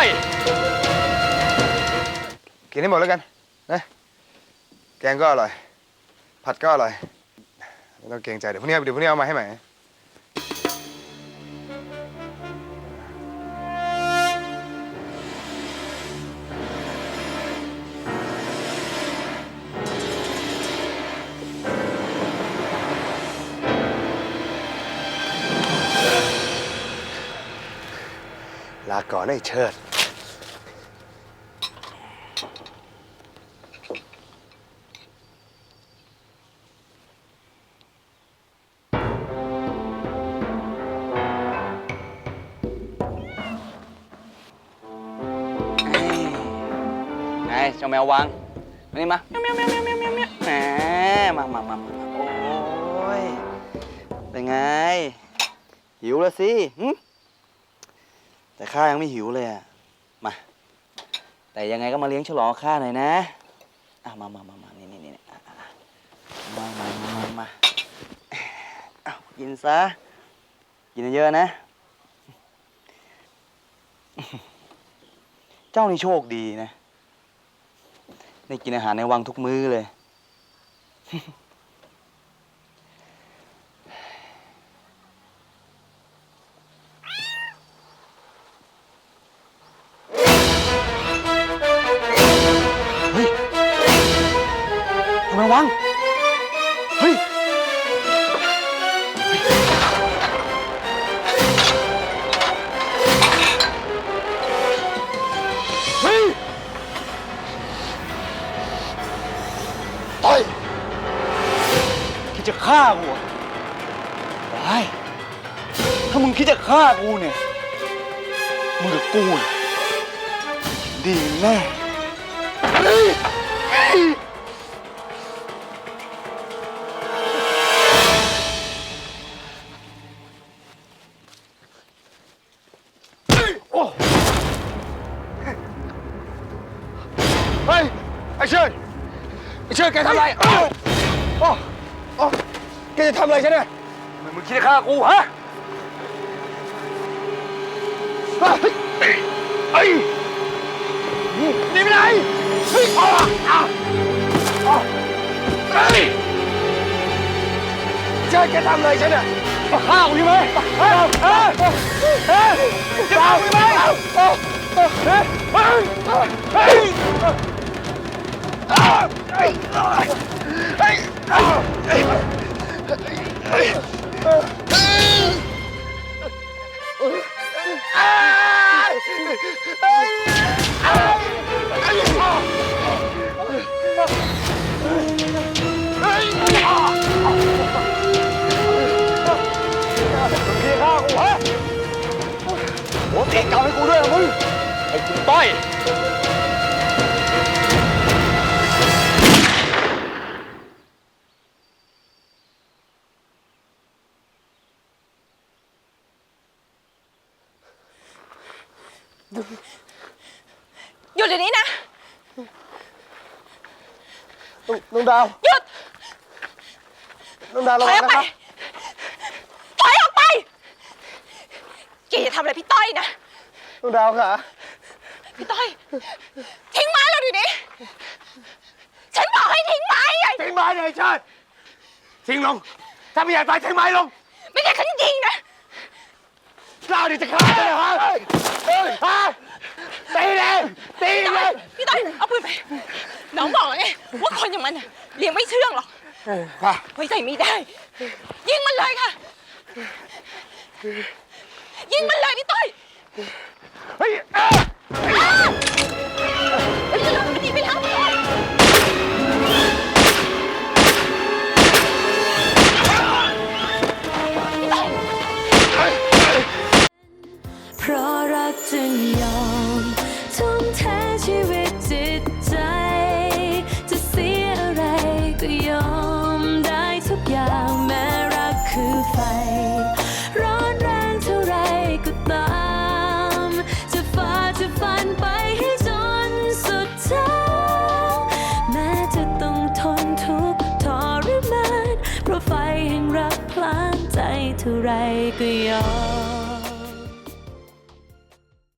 ต้อยกินให้หมดแล้วกันนะแกงก็อร่อย ผัดก็อร่อยไม่ต้องเกรงใจเดี๋ยวพรุ่งนี้เดี๋ยวพรุ่งนี้เอามาให้ใหม่ลาก่อนไอ้เชิด เจ้าแมววังมานี่มาแมวแมวแมวแมวแมวแมวแมวแหมมามามามาโอ้ยเป็นไง หิวแล้วสิหึแต่ข้ายังไม่หิวเลยอะมา แต่ยังไงก็มาเลี้ยงฉลองข้าหน่อยนะอะมามามามานี่นี่นี่อะอะมามามามามาเอากินซะ กินเยอะๆนะ เจ้านี่โชคดีนะ ได้กินอาหารในวังทุกมื้อเลย เฮ้ยทำไมวัง จะฆ่ากูเหรอได้ถ้ามึงคิดจะฆ่ากูเนี่ย มึงกับกูเนี่ยดีแน่เฮ้ยไอ้เชิดไอ้เชิดแกทำอะไรโอ้ อ้โอ้แกจะทำอะไรฉันเนี่ยมึงมึงคิดจะฆ่ากูฮะเฮ้ยเฮ้ยหนีไปไหนเฮ้ยอ้าวอ้าวอ้าวเฮ้ยเชิดแกทำอะไรฉันเนี่ยมาฆ่ากูใช่ไหมเฮ้ยเฮ้ยเฮ้ยจะทำอะไรเฮ้ยเฮ้ยเฮ้ยเฮ้ย เฮ้ยเฮ้ยเฮ้ยโอ้ตีกลับให้กูด้วยเหรอมึงไอ้คุณต้อย หยุดเดี๋ยวนี้นะน้องดาวหยุด น้องดาวถระอยวัองอกนะไป ครับ ถอยออกไปแกอย่าทำอะไรพี่ต้อยนะ น้องดาวค่ะ พี่ต้อย ทิ้งไม้เราดินี้ ฉันบอกให้ทิ้งไม้ไง ทิ้งไม้เลยชาติทิ้งลง ถ้าไม่อยากตายทิ้งไม้ลง ไม่ใช่ฉันยิงนะ กล้าดิจะฆ่าฉันเหรอฮะเฮ้ยฮะตีเลยตีพี่เลต้อยยพี่ต้อยเอาปืนไปน้องบอกแล้วไงว่าคนอย่างมันน่ะเลี้ยงไม่เชื่องหรอกค่ะไว้ใจไม่ได้ ยิงมันเลยค่ะ ยิงมันเลยพี่ต้อย เฮ้ยเอ้ยอ้าว เท่าไรก็ยอม